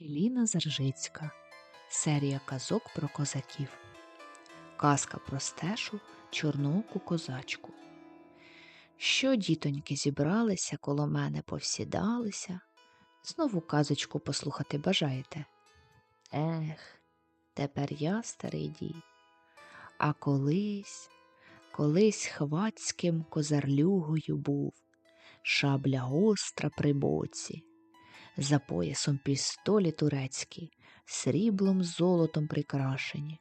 Еліна Заржицька. Серія казок про козаків. Казка про стешу чорноку козачку. Що дітоньки зібралися, коло мене повсідалися. Знову казочку послухати бажаєте? Ех, тепер я старий дід. А колись, колись хвацьким козарлюгою був, шабля гостра при боці за поясом пістолі турецькі, сріблом золотом прикрашені,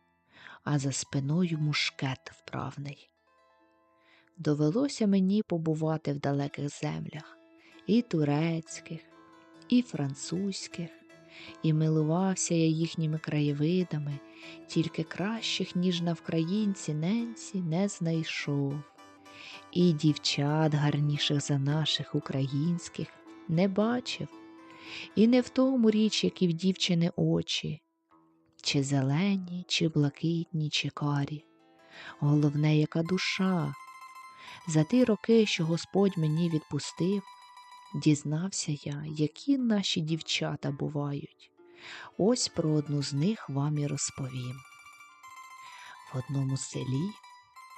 а за спиною мушкет вправний. Довелося мені побувати в далеких землях і турецьких, і французьких, і милувався я їхніми краєвидами, тільки кращих, ніж на вкраїнці ненці, не знайшов. І дівчат гарніших за наших українських не бачив. І не в тому річ, які в дівчини очі, чи зелені, чи блакитні, чи карі. Головне, яка душа. За ті роки, що Господь мені відпустив, дізнався я, які наші дівчата бувають. Ось про одну з них вам і розповім. В одному селі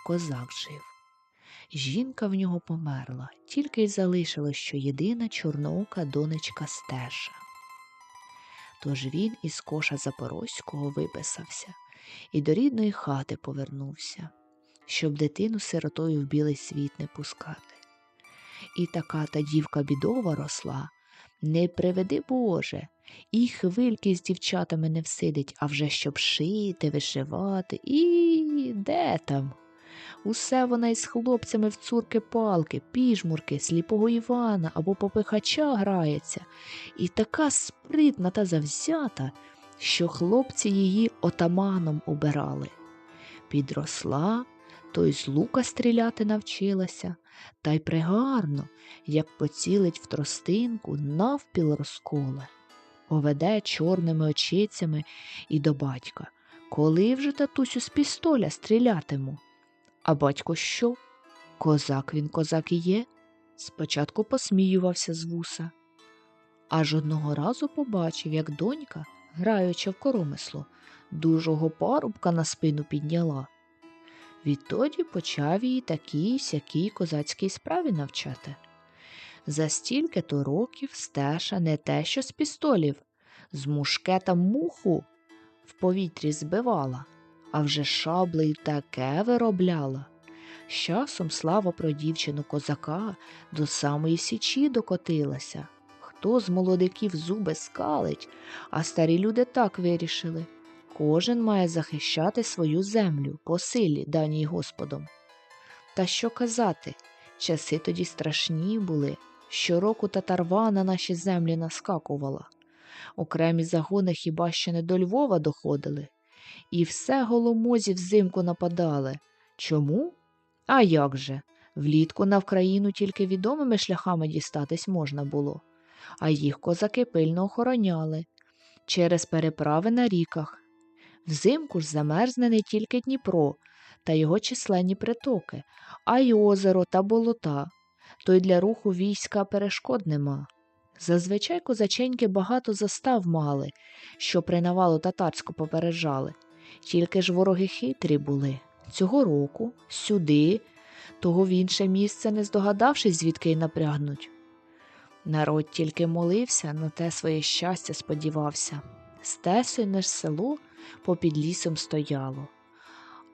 козак жив. Жінка в нього померла, тільки й залишилось, що єдина чорноока донечка стеша. Тож він із коша Запорозького виписався і до рідної хати повернувся, щоб дитину сиротою в білий світ не пускати. І така та дівка бідова росла, не приведи Боже, і хвильки з дівчатами не всидить, а вже щоб шити, вишивати, і де там? Усе вона із хлопцями в цурки палки, піжмурки, сліпого Івана або попихача грається, і така спритна та завзята, що хлопці її отаманом обирали. Підросла, то й з лука стріляти навчилася, та й пригарно, як поцілить в тростинку, навпіл розколе, поведе чорними очицями і до батька. Коли вже татусю з пістоля стрілятиму? А батько що? Козак він козак і є. Спочатку посміювався з вуса. Аж одного разу побачив, як донька, граючи в коромисло, дужого парубка на спину підняла. Відтоді почав її такій сякій козацькій справі навчати. За стільки то років стеша не те, що з пістолів, з мушкета муху в повітрі збивала а вже шаблею таке виробляла. З часом слава про дівчину козака до самої січі докотилася. Хто з молодиків зуби скалить, а старі люди так вирішили. Кожен має захищати свою землю по силі, даній Господом. Та що казати, часи тоді страшні були. Щороку татарва на наші землі наскакувала. Окремі загони хіба ще не до Львова доходили, і все голомозі взимку нападали. Чому? А як же? Влітку на Вкраїну тільки відомими шляхами дістатись можна було, а їх козаки пильно охороняли через переправи на ріках. Взимку ж замерзне не тільки Дніпро та його численні притоки, а й озеро та болота, то й для руху війська перешкод нема. Зазвичай козаченьки багато застав мали, що при навалу татарську попереджали. Тільки ж вороги хитрі були. Цього року, сюди, того в інше місце, не здогадавшись, звідки й напрягнуть. Народ тільки молився, на те своє щастя сподівався. Стесойне ж село попід лісом стояло.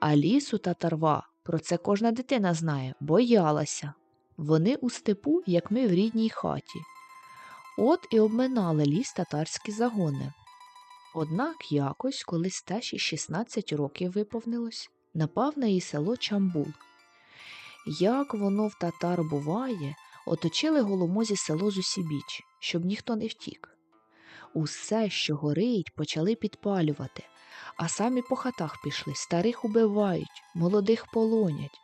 А лісу татарва, про це кожна дитина знає, боялася. Вони у степу, як ми в рідній хаті. От і обминали ліс татарські загони. Однак якось, коли стеші 16 років виповнилось, напав на її село Чамбул. Як воно в татар буває, оточили голомозі село зусібіч, щоб ніхто не втік. Усе, що горить, почали підпалювати, а самі по хатах пішли, старих убивають, молодих полонять.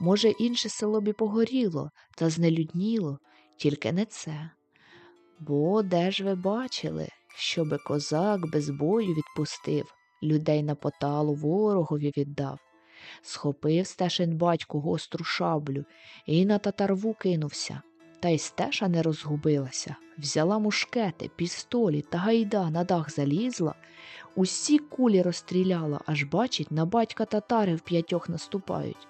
Може, інше село б і погоріло та знелюдніло, тільки не це. Бо де ж ви бачили, щоби козак без бою відпустив, людей на поталу ворогові віддав, схопив стешин батьку гостру шаблю і на татарву кинувся. Та й стеша не розгубилася, взяла мушкети, пістолі та гайда на дах залізла, усі кулі розстріляла, аж бачить, на батька татари в п'ятьох наступають.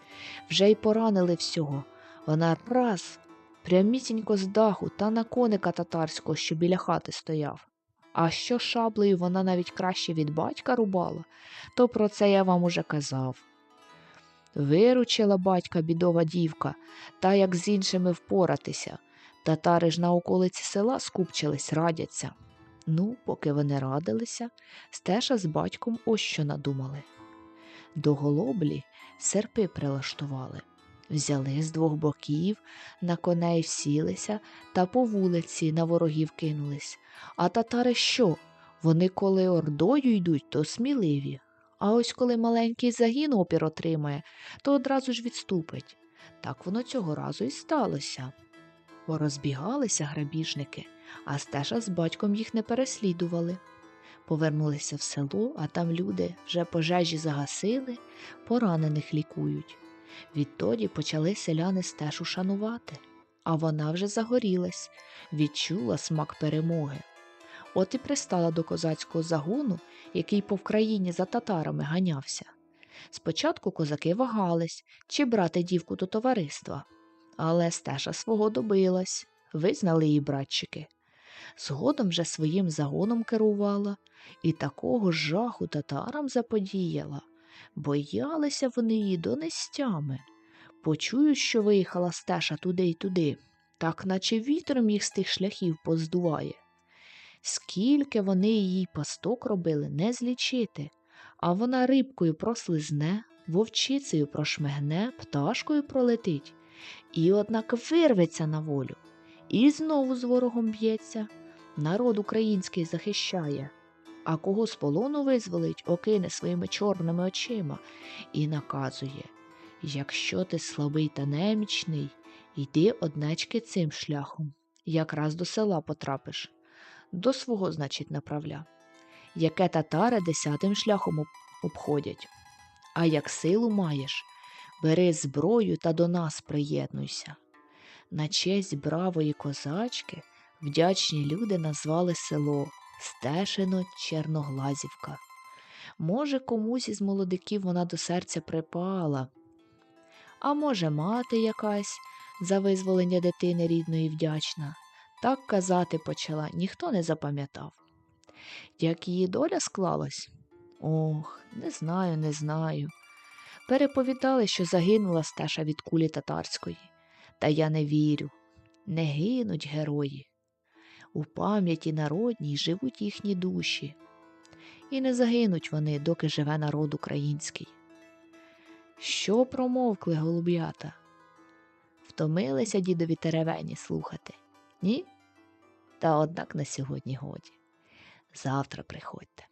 Вже й поранили всього. Вона раз прямісінько з даху та на коника татарського, що біля хати стояв. А що шаблею вона навіть краще від батька рубала, то про це я вам уже казав. Виручила батька бідова дівка, та як з іншими впоратися. Татари ж на околиці села скупчились, радяться. Ну, поки вони радилися, стеша з батьком ось що надумали. До голоблі серпи прилаштували. Взяли з двох боків, на коней всілися та по вулиці на ворогів кинулись. А татари що? Вони коли ордою йдуть, то сміливі. А ось коли маленький загін опір отримає, то одразу ж відступить. Так воно цього разу і сталося. Порозбігалися грабіжники, а стежа з батьком їх не переслідували. Повернулися в село, а там люди вже пожежі загасили, поранених лікують. Відтоді почали селяни стежу шанувати, а вона вже загорілась, відчула смак перемоги. От і пристала до козацького загону, який по Вкраїні за татарами ганявся. Спочатку козаки вагались, чи брати дівку до товариства, але стежа свого добилась, визнали її братчики. Згодом же своїм загоном керувала і такого жаху татарам заподіяла. Боялися вони її до нестями. Почують, що виїхала стеша туди й туди, так наче вітром їх з тих шляхів поздуває. Скільки вони її пасток робили, не злічити, а вона рибкою прослизне, вовчицею прошмигне, пташкою пролетить, і, однак, вирветься на волю, і знову з ворогом б'ється, народ український захищає, а кого з полону визволить, окине своїми чорними очима і наказує Якщо ти слабий та немічний, йди однечки цим шляхом, якраз до села потрапиш до свого, значить, направля, яке татари десятим шляхом обходять. А як силу маєш, бери зброю та до нас приєднуйся. На честь бравої козачки вдячні люди назвали село Стешино Черноглазівка. Може, комусь із молодиків вона до серця припала, а може, мати якась за визволення дитини рідної вдячна. Так казати почала, ніхто не запам'ятав. Як її доля склалась? Ох, не знаю, не знаю. Переповідали, що загинула стеша від кулі татарської. Та я не вірю. Не гинуть герої. У пам'яті народній живуть їхні душі. І не загинуть вони, доки живе народ український. Що промовкли голуб'ята? Втомилися дідові теревені слухати. Ні? Та однак на сьогодні годі. Завтра приходьте.